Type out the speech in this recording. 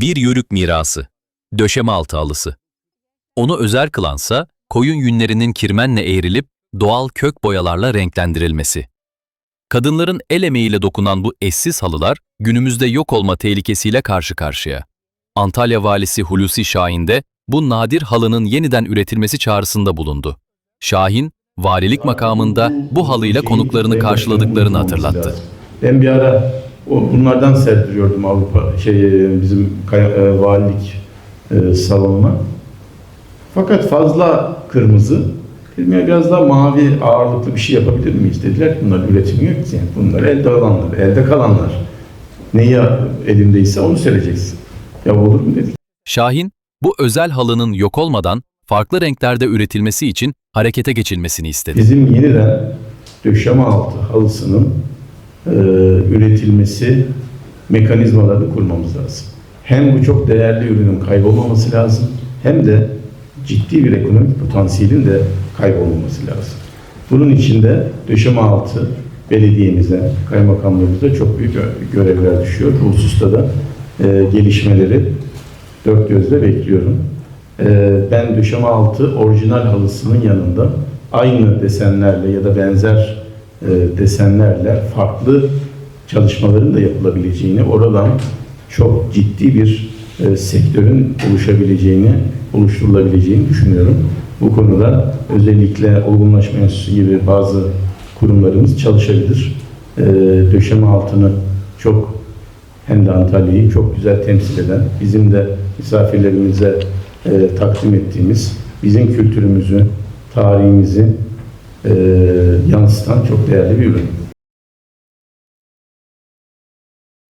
Bir yörük mirası, döşeme altı halısı. Onu özel kılansa, koyun yünlerinin kirmenle eğrilip doğal kök boyalarla renklendirilmesi. Kadınların el emeğiyle dokunan bu eşsiz halılar, günümüzde yok olma tehlikesiyle karşı karşıya. Antalya valisi Hulusi Şahin de bu nadir halının yeniden üretilmesi çağrısında bulundu. Şahin, valilik makamında bu halıyla konuklarını karşıladıklarını hatırlattı. Ben bir ara bunlardan serdiriyordum Avrupa şey bizim kaya- e, valilik e, salonuna. Fakat fazla kırmızı, firmaya biraz daha mavi ağırlıklı bir şey yapabilir miyiz dediler. Bunlar üretimi yok ki. Yani bunlar elde alanlar, elde kalanlar. Neyi elindeyse onu sereceksin. Ya olur mu dedik. Şahin, bu özel halının yok olmadan farklı renklerde üretilmesi için harekete geçilmesini istedi. Bizim yeniden döşeme altı halısının e, üretilmesi mekanizmalarını kurmamız lazım. Hem bu çok değerli ürünün kaybolmaması lazım hem de ciddi bir ekonomik potansiyelin de kaybolmaması lazım. Bunun için de döşeme altı belediyemize, kaymakamlarımıza çok büyük gö- görevler düşüyor. Bu hususta da e, gelişmeleri dört gözle bekliyorum. Ee, ben döşeme altı orijinal halısının yanında aynı desenlerle ya da benzer e, desenlerle farklı çalışmaların da yapılabileceğini, oradan çok ciddi bir e, sektörün oluşabileceğini, oluşturulabileceğini düşünüyorum. Bu konuda özellikle olgunlaşma enstitüsü gibi bazı kurumlarımız çalışabilir. E, döşeme altını çok hem de Antalya'yı çok güzel temsil eden, bizim de misafirlerimize e, takdim ettiğimiz, bizim kültürümüzü, tarihimizi e, yansıtan çok değerli bir ürün.